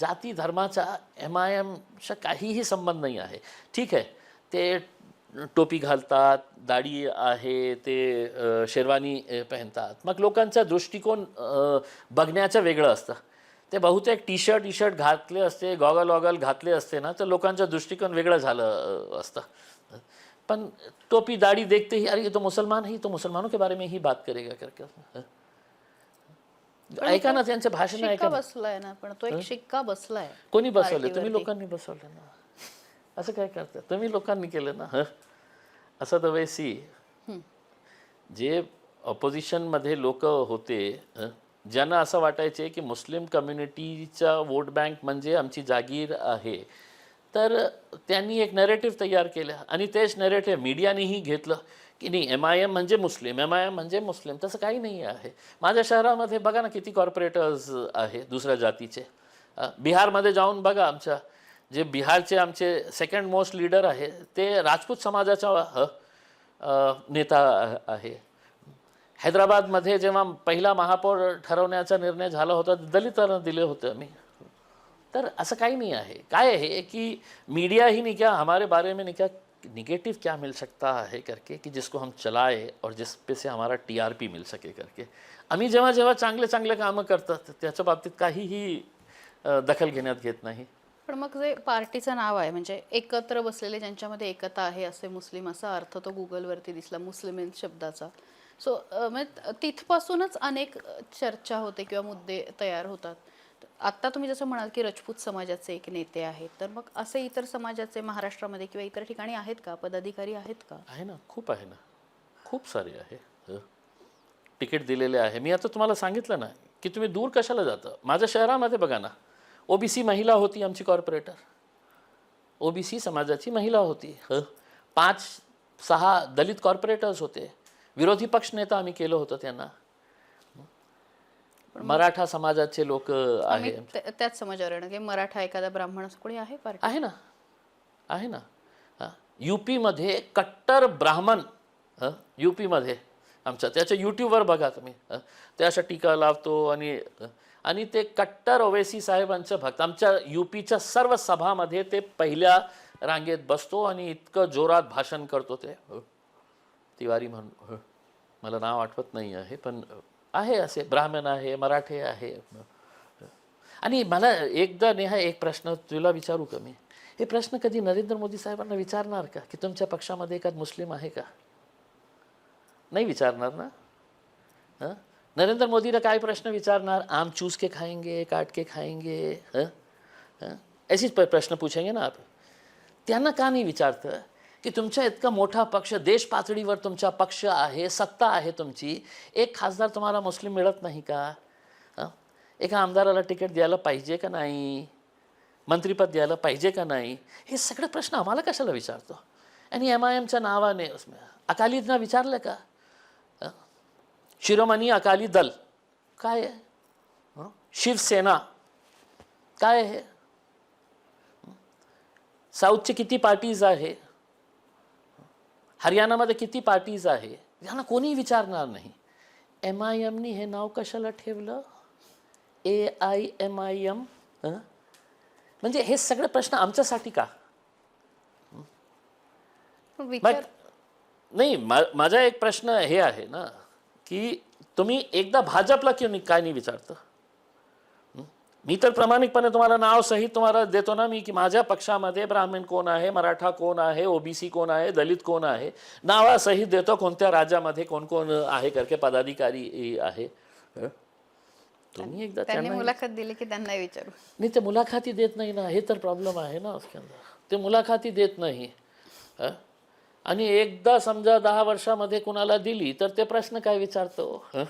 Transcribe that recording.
जाती धर्माचा M I एमचा काहीही संबंध नाही आहे. ठीक आहे. ते टोपी घालतात दाढी आहे ते शेरवानी पहनतात. मग लोकांचा दृष्टिकोन बघण्याचं वेगळं असतं. ते बहुतेक टी शर्ट टी शर्ट घातले असते गॉगल वॉगल घातले असते ना तर लोकांचा दृष्टिकोन वेगळं झालं असतं. पण टोपी दाढ़ी देखते ही अरे ये तो मुसलमान है तो मुसलमानों के बारे में ही बात करेगा करके. ऐका ना त्यांचे भाषण शिक्का ऐका ना. बसलाय ना पण तो एक शिक्का बसलाय कोणी बसवले तुम्ही. लोकांनी बसवलं ना असं काय करता तुम्ही लोकांनी केलं ना हं? असं तर वैसी जे ऑपोजिशनमध्ये लोक होते हं? ज्यांना असं वाटायचे की मुस्लिम कम्युनिटीचा वोट बँक म्हणजे आमची जागीर आहे तर त्यांनी एक नरेटिव्ह तयार केलं. आणि तेच नरेटिव्ह मीडियानेही घेतलं. की नाही एम आय एम म्हणजे मुस्लिम एम आय एम म्हणजे मुस्लिम तसं काही नाही आहे. माझ्या शहरामध्ये बघा ना किती कॉर्पोरेटर्स आहे दुसऱ्या जातीचे. बिहारमध्ये जाऊन बघा आमच्या जे बिहारचे आमचे सेकंड मोस्ट लीडर आहे ते राजपूत समाजाचा नेता आहे. हैदराबादमध्ये जेव्हा पहिला महापौर ठरवण्याचा निर्णय झाला होता दलितांना दिले होते आम्ही तर असं काही नहीं आहे. काय आहे की मीडिया ही नहीं क्या हमारे बारे में नहीं क्या निगेटिव क्या मिल सकता है करके की जिसको हम चलाए और जिस पे से हमारा टी आर पी मिल सके करके। आम्ही जेव्हा जेव्हा चांगले चांगले कामं करतात त्याच्या बाबतीत काहीही दखल घेण्यात घेत नाही. पण मग जे पार्टीचं नाव आहे म्हणजे एकत्र बसलेले ज्यांच्यामध्ये एकता आहे असे मुस्लिम असा अर्थ तो गुगलवरती दिसला मुस्लिम शब्दाचा. सो म्हणजे तिथपासूनच अनेक चर्चा होते किंवा मुद्दे तयार होतात. आत्ता तुम्ही जसं म्हणाल की राजपूत समाजाचे एक नेते आहेत तर मग असे इतर समाजाचे महाराष्ट्रामध्ये किंवा इतर ठिकाणी आहेत का? पदाधिकारी आहेत का? आहे ना खूप आहे ना. खूप सारे आहे. हं. तिकीट दिलेले आहे. मी आता तुम्हाला सांगितलं ना की तुम्ही दूर कशाला जातं? माझ्या शहरामध्ये बघा ना ओबीसी महिला होती आमची कॉर्पोरेटर. ओबीसी समाजाची महिला होती. हं. पाच सहा दलित कॉर्पोरेटर्स होते. विरोधी पक्ष नेता आम्ही केलं होतं त्यांना. मराठा समाजाचे लोक आहे त्या- त्याच समाजावर येणं की मराठा एखादा ब्राह्मण असं कोणी आहे पार्टी? आहे ना. आहे ना. हां. यू पीमध्ये कट्टर ब्राह्मण हं यू पीमध्ये आमच्या त्याच्या यूट्यूबवर बघा तुम्ही? ते अशा टीका लावतो आणि? आणि ते कट्टर ओवेसी साहेबांचं भक्त. आमच्या यू पीच्या सर्व सभामध्ये ते पहिल्या रांगेत बसतो आणि इतकं जोरात भाषण करतो ते. हं? तिवारी म्हणून. हं. मला नाव आठवत नाही आहे पण आहे असे ब्राह्मण आहे मराठे आहे. आणि मला एकदा नेहा एक प्रश्न तुला विचारू का मी? हे प्रश्न कधी नरेंद्र मोदी साहेबांना विचारणार का? की तुमच्या पक्षामध्ये एखाद मुस्लिम आहे का? नाही विचारणार ना? हां? नरेंद्र मोदीला काय प्रश्न विचारणार? आम चूस के खाएंगे काट के खाएंगे हं? हं? प- प्रश्न पूछेंगे ना आप? त्यांना का नाही विचारतं? की तुमच्या इतका मोठा पक्ष देश पातळीवर तुमचा पक्ष आहे सत्ता आहे तुमची. एक खासदार तुम्हाला मुस्लिम मिळत नाही का? एका आमदाराला तिकीट द्यायला पाहिजे का नाही? मंत्रिपद द्यायला पाहिजे का नाही? हे सगळे प्रश्न आम्हाला कशाला विचारतो? आणि एम आय एमच्या नावाने उसमें अकालींना विचारलं का? शिरोमणी अकाली दल. काय आहे? शिवसेना. काय आहे? साऊथचे किती पार्टीज आहे? हरियाणामध्ये किती पार्टीज आहे? यांना कोणी विचारणार नाही. एम आय एमनी हे नाव कशाला ठेवलं? A I M I M म्हणजे हे सगळे प्रश्न आमच्यासाठी का? नाही माझा एक प्रश्न हे आहे ना की तुम्ही एकदा भाजपला क्यों नाही काय नाही विचारतं? मी तर प्रामाणिकपणे तुम्हाला नाव सहित तुम्हाला देतो ना मी की माझ्या पक्षामध्ये ब्राह्मण कोण आहे मराठा कोण आहे ओबीसी कोण आहे दलित कोण आहे नावासहित देतो कोणत्या राज्यामध्ये कोण कोण आहे करके पदाधिकारी आहे? तुम्ही एकदा त्यांनी मुलाखत दिली की त्यांना विचारू नाही ते मुलाखती देत नाही ना हे तर प्रॉब्लेम आहे ना ते मुलाखती देत नाही? आणि एकदा समजा दहा वर्षामध्ये कुणाला दिली तर ते प्रश्न काय विचारतो हं?